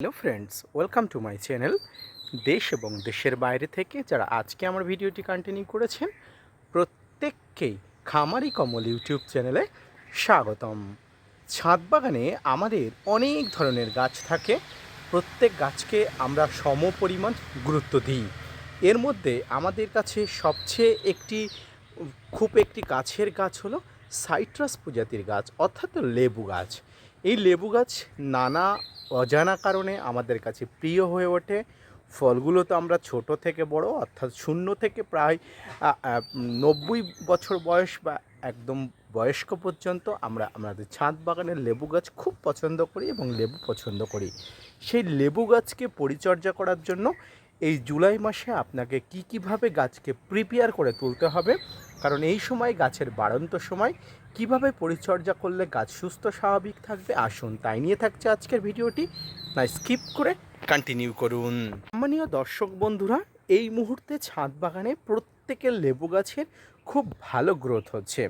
Hello friends welcome to my channel দেশ এবং দেশের বাইরে থেকে যারা আজকে আমার ভিডিওটি কন্টিনিউ করেছেন, প্রত্যেককেই খামারি কমল ইউটিউব চ্যানেলে স্বাগতম। ছাদ বাগানে আমাদের অনেক ধরনের গাছ থাকে, প্রত্যেক গাছকে আমরা সম পরিমাণ গুরুত্ব দিই। এর মধ্যে আমাদের কাছে সবচেয়ে একটি, খুব একটি গাছের গাছ হলো সাইট্রাস প্রজাতির গাছ, অর্থাৎ লেবু গাছ। এই লেবু গাছ নানা অজানা কারণে আমাদের কাছে প্রিয় হয়ে ওঠে। ফলগুলো তো আমরা ছোট থেকে বড়, অর্থাৎ শূন্য থেকে প্রায় নব্বই বছর বয়স বা একদম বয়স্ক পর্যন্ত আমরা আমাদের ছাদ বাগানের লেবু গাছ খুব পছন্দ করি এবং লেবু পছন্দ করি। সেই লেবু গাছকে পরিচর্যা করার জন্য এই জুলাই মাসে আপনাকে কী কীভাবে গাছকে প্রিপেয়ার করে তুলতে হবে? কারণ এই সময় গাছের বাড়ন্ত সময়, কীভাবে পরিচর্যা করলে গাছ সুস্থ, স্বাভাবিক থাকবে? আসুন তাই নিয়ে থাকছে আজকের ভিডিওটি। না স্কিপ করে কন্টিনিউ করুন। সম্মানীয় দর্শক বন্ধুরা, এই মুহূর্তে ছাদ বাগানে প্রত্যেকের লেবু গাছের খুব ভালো গ্রোথ হচ্ছে।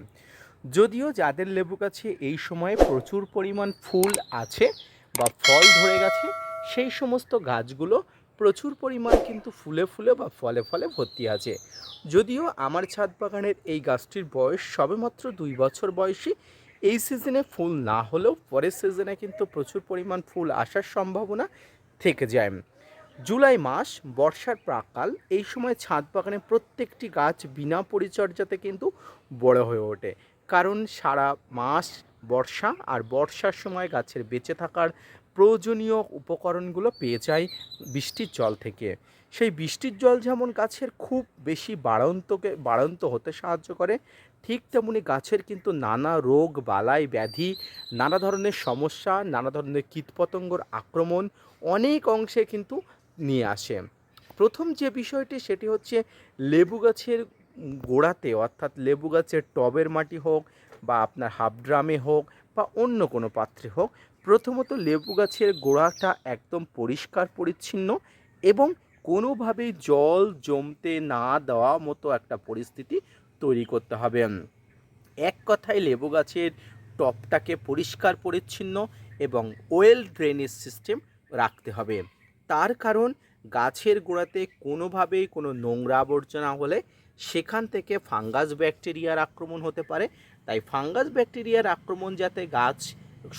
যদিও যাদের লেবু গাছে এই সময়ে প্রচুর পরিমাণ ফুল আছে বা ফল ধরে গেছে, সেই সমস্ত গাছগুলো প্রচুর পরিমাণ কিন্তু ফুলে ফুলে বা ফলে ফলে ভর্তি আছে। যদিও আমার ছাদ বাগানের এই গাছটির বয়স সবেমাত্র দুই বছর বয়সী, এই সিজনে ফুল না হলেও পরের সিজনে কিন্তু প্রচুর পরিমাণ ফুল আসার সম্ভাবনা থেকে যায়। জুলাই মাস, বর্ষার প্রাকাল, এই সময় ছাদ বাগানে প্রত্যেকটি গাছ বিনা পরিচর্যাতে কিন্তু বড় হয়ে ওঠে। কারণ সারা মাস বর্ষা আর বর্ষার সময় গাছের বেঁচে থাকার প্রয়োজনীয় উপকরণগুলো পেয়ে যায় বৃষ্টির জল থেকে। সেই বৃষ্টির জল যেমন গাছের খুব বেশি বাড়ন্তকে, বাড়ন্ত হতে সাহায্য করে, ঠিক তেমনি গাছের কিন্তু নানা রোগ, বালাই, ব্যাধি, নানা ধরনের সমস্যা, নানা ধরনের কীটপতঙ্গর আক্রমণ অনেক অংশে কিন্তু নিয়ে আসে। প্রথম যে বিষয়টি সেটি হচ্ছে লেবু গাছের গোড়াতে, অর্থাৎ লেবু গাছের টবের মাটি হোক বা আপনার হাফ ড্রামে হোক বা অন্য কোনো পাত্রে হোক, প্রথমত লেবু গাছের গোড়াটা একদম পরিষ্কার, পরিচ্ছন্ন এবং কোনোভাবেই জল জমতে না দেওয়া মতো একটা পরিস্থিতি তৈরি করতে হবে। এক কথায় লেবু গাছের টপটাকে পরিষ্কার, পরিচ্ছন্ন এবং ওয়েল ড্রেনেজ সিস্টেম রাখতে হবে। তার কারণ, গাছের গোড়াতে কোনোভাবেই কোনো নোংরা আবর্জনা হলে সেখান থেকে ফাঙ্গাস ব্যাকটেরিয়ার আক্রমণ হতে পারে তাই ফাঙ্গাস ব্যাকটেরিয়ার আক্রমণ যাতে গাছ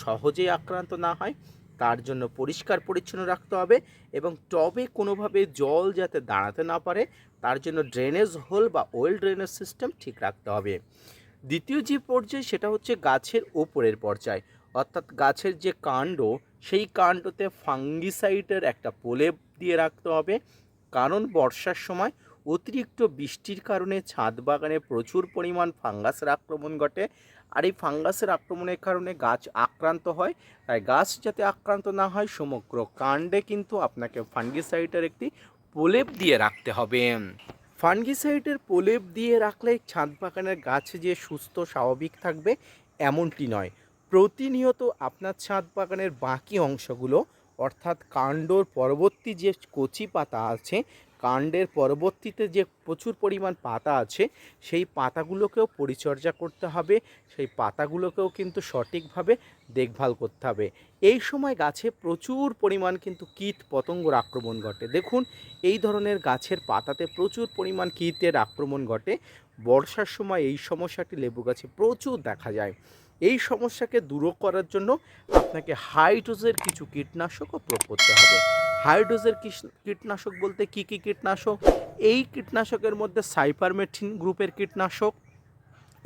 সহজেই আক্রান্ত না হয়, তার জন্য পরিষ্কার পরিচ্ছন্ন রাখতে হবে এবং টবে কোনোভাবে জল যাতে দাঁড়াতে না পারে, তার জন্য ড্রেনেজ হোল বা ওয়েল ড্রেনেজ সিস্টেম ঠিক রাখতে হবে। দ্বিতীয় যে পর্যায়, সেটা হচ্ছে গাছের ওপরের পর্যায়। অর্থাৎ গাছের যে কাণ্ড, সেই কাণ্ডতে ফাঙ্গিসাইডের একটা প্রলেপ দিয়ে রাখতে হবে। কারণ বর্ষার সময় অতিরিক্ত বৃষ্টির কারণে ছাদ বাগানে প্রচুর পরিমাণ ফাঙ্গাসের আক্রমণ ঘটে। আর এই ফাঙ্গাসের আক্রমণের কারণে গাছ আক্রান্ত হয়। তাই গাছ যাতে আক্রান্ত না হয়, সমগ্র কাণ্ডে কিন্তু আপনাকে ফাঙ্গিসাইডের একটি প্রলেপ দিয়ে রাখতে হবে। ফাঙ্গিসাইডের প্রলেপ দিয়ে রাখলে ছাদ বাগানের গাছ যে সুস্থ, স্বাভাবিক থাকবে, এমনটি নয়। প্রতিনিয়ত আপনার ছাদ বাগানের বাকি অংশগুলো, অর্থাৎ কাণ্ডর পরবর্তী যে কচি পাতা আছে কাণ্ডের পরবর্তীতে যে প্রচুর পরিমাণ পাতা আছে, সেই পাতাগুলোকেও পরিচর্যা করতে হবে। সেই পাতাগুলোকেও কিন্তু সঠিকভাবে দেখভাল করতে হবে। এই সময় গাছে প্রচুর পরিমাণ কিন্তু কীট পতঙ্গর আক্রমণ ঘটে। দেখুন, এই ধরনের গাছের পাতাতে প্রচুর পরিমাণ কীটের আক্রমণ ঘটে। বর্ষার সময় এই সমস্যাটি লেবু গাছে প্রচুর দেখা যায়। এই সমস্যাকে দূর করার জন্য আপনাকে হাই ডোজের কিছু কীটনাশকও প্রয়োগ করতে হবে। হাই ডোজের কীটনাশক বলতে কি কি কীটনাশক? এই কীটনাশকের মধ্যে সাইপারমেথিন গ্রুপের কীটনাশক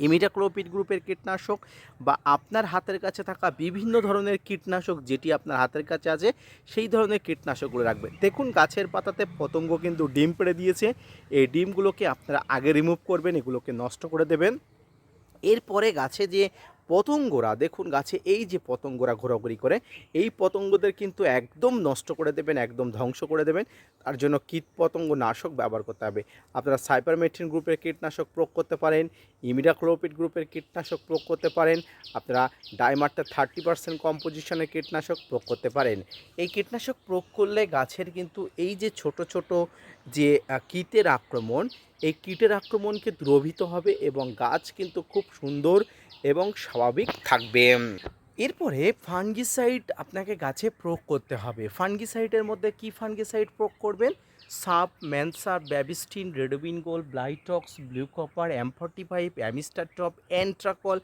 ইমিডাক্লোপিড গ্রুপের কীটনাশক বা আপনার হাতের কাছে থাকা বিভিন্ন ধরনের কীটনাশক যেটি আপনার হাতের কাছে আছে, সেই ধরনের কীটনাশকগুলো রাখবেন। দেখুন, গাছের পাতাতে পতঙ্গ কিন্তু ডিম পেড়ে দিয়েছে। এই ডিমগুলোকে আপনারা আগে রিমুভ করবেন, এগুলোকে নষ্ট করে দেবেন। এরপরে গাছে যে পতঙ্গরা, দেখুন গাছে এই যে পতঙ্গরা ঘোরাঘুরি করে, এই পতঙ্গদের কিন্তু একদম নষ্ট করে দেবেন, একদম ধ্বংস করে দেবেন। তার জন্য কীট পতঙ্গ নাশক ব্যবহার করতে হবে। আপনারা সাইপারমেথিন গ্রুপের কীটনাশক প্রয়োগ করতে পারেন ইমিডাক্লোপিড গ্রুপের কীটনাশক প্রয়োগ করতে পারেন, আপনারা ডাইমারটা থার্টি পার্সেন্ট কম্পোজিশনের কীটনাশক প্রয়োগ করতে পারেন। এই কীটনাশক প্রয়োগ করলে গাছের কিন্তু এই যে ছোট ছোট যে কীটের আক্রমণ, এই কীটের আক্রমণকে দ্রবিত হবে এবং গাছ কিন্তু খুব সুন্দর এবং স্বাভাবিক থাকবে। এরপরে ফানগিসাইড আপনাকে গাছে প্রয়োগ করতে হবে। ফানগিসাইডের মধ্যে কি ফানগিসাইড প্রয়োগ করবেন? Saaf ম্যানসার Bavistin, Ridomil Gold, Blitox, blue copper, M forty five, Amistar Top Antracol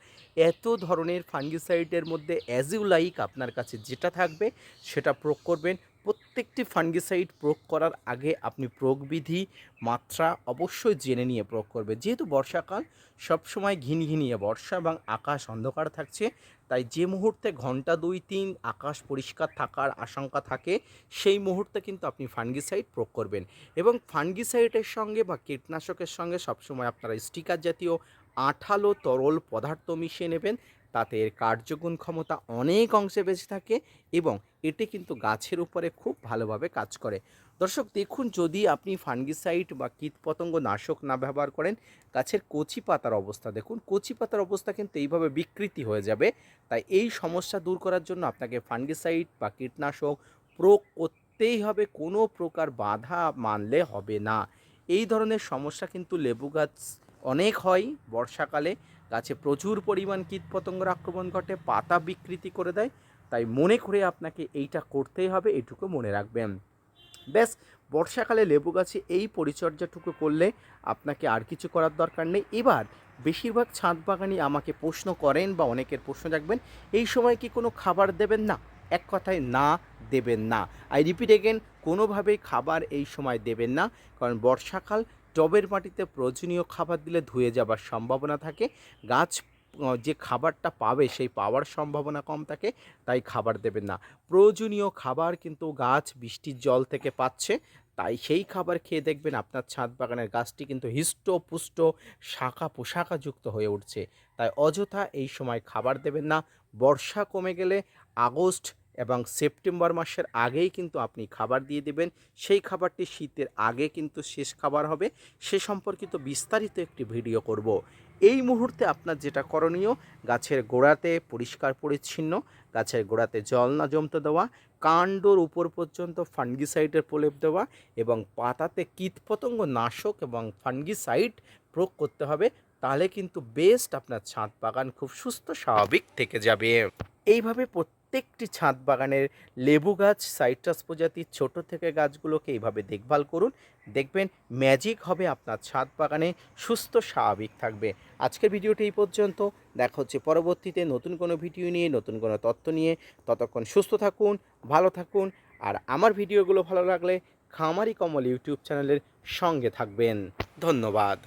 এত ধরনের ফানগিসাইডের মধ্যে অ্যাজ ইউ লাইক আপনার কাছে যেটা থাকবে সেটা প্রয়োগ করবেন। প্রত্যেকটি ফানগিসাইড প্রয়োগ করার আগে আপনি প্রয়োগবিধি মাত্রা অবশ্যই জেনে নিয়ে প্রয়োগ করবে যেহেতু বর্ষাকাল, সবসময় ঘিনঘিনিয়ে বর্ষা এবং আকাশ অন্ধকার থাকছে, তাই যে মুহূর্তে ঘণ্টা দুই, তিন আকাশ পরিষ্কার থাকার আশঙ্কা থাকে, সেই মুহূর্তে কিন্তু আপনি ফানগিসাইড প্রয়োগ করবেন। এবং ফানগিসাইডের সঙ্গে বা কীটনাশকের সঙ্গে সবসময় আপনারা স্টিকার জাতীয় আঠালো তরল পদার্থ মিশিয়ে নেবেন। তাতে এর কার্যগুণ ক্ষমতা অনেক অংশে বেশি থাকে এবং এটি কিন্তু গাছের উপরে খুব ভালোভাবে কাজ করে। দর্শক, দেখুন যদি আপনি ফানগিসাইড বা কীটপতঙ্গ নাশক না ব্যবহার করেন, গাছের কচি পাতার অবস্থা দেখুন। কচি পাতার অবস্থা কিন্তু এইভাবে বিকৃতি হয়ে যাবে। তাই এই সমস্যা দূর করার জন্য আপনাকে ফানগিসাইড বা কীটনাশক প্রয়োগ করতেই হবে। কোনো প্রকার বাধা মানলে হবে না। এই ধরনের সমস্যা কিন্তু লেবু গাছ অনেক হয়। বর্ষাকালে গাছে প্রচুর পরিমাণ কীটপতঙ্গের আক্রমণ ঘটে, পাতা বিকৃতি করে দেয়। তাই মনে করে আপনাকে এইটা করতেই হবে এইটুকু মনে রাখবেন। ব্যাস, বর্ষাকালে লেবু গাছে এই পরিচর্যাটুকু করলে আপনাকে আর কিছু করার দরকার নেই। এবার বেশিরভাগ ছাদ বাগানি আমাকে প্রশ্ন করেন বা অনেকের প্রশ্ন রাখবেন এই সময় কি কোনো খাবার দেবেন না? এক কথায়, না, দেবেন না। আই রিপিট এগেন কোনোভাবেই খাবার এই সময় দেবেন না, কারণ বর্ষাকাল টবের মাটিতে প্রয়োজনীয় খাবার দিলে ধুয়ে যাবার সম্ভাবনা থাকে। গাছ যে খাবারটা পাবে সেই পাওয়ার সম্ভাবনা কম থাকে, তাই খাবার দেবেন না। প্রয়োজনীয় খাবার কিন্তু গাছ বৃষ্টির জল থেকে পাচ্ছে, তাই সেই খাবার খেয়ে দেখবেন আপনার ছাদ বাগানের গাছটি কিন্তু হিষ্ট পুষ্ট শাখা পোশাকাযুক্ত হয়ে উঠছে। তাই অযথা এই সময় খাবার দেবেন না। বর্ষা কমে গেলে আগস্ট এবং সেপ্টেম্বর মাসের আগেই কিন্তু আপনি খাবার দিয়ে দেবেন। সেই খাবারটি শীতের আগে কিন্তু শেষ খাবার হবে। সে সম্পর্কিত বিস্তারিত একটি ভিডিও করব। এই মুহূর্তে আপনার যেটা করণীয়, গাছের গোড়াতে পরিষ্কার পরিচ্ছন্ন, গাছের গোড়াতে জল না জমতে দেওয়া, কাণ্ডর উপর পর্যন্ত ফানগিসাইডের প্রলেপ দেওয়া এবং পাতাতে কীটপতঙ্গ নাশক এবং ফানগিসাইড প্রয়োগ করতে হবে, তাহলে কিন্তু বেস্ট আপনার ছাদ বাগান খুব সুস্থ, স্বাভাবিক থেকে যাবে। এইভাবে প্রত্যেকটি ছাদ বাগানের লেবু গাছ, সাইট্রাস প্রজাতির ছোট থেকে গাছগুলোকে এইভাবে দেখভাল করুন। দেখবেন ম্যাজিক হবে আপনার ছাদ বাগানে, সুস্থ, স্বাভাবিক থাকবে। আজকের ভিডিওটি এই পর্যন্ত। দেখা হচ্ছে পরবর্তীতে নতুন কোনো ভিডিও নিয়ে, নতুন কোনো তথ্য নিয়ে। ততক্ষণ সুস্থ থাকুন, ভালো থাকুন আর আমার ভিডিওগুলো ভালো লাগলে খামারি কমল ইউটিউব চ্যানেলের সঙ্গে থাকবেন। ধন্যবাদ।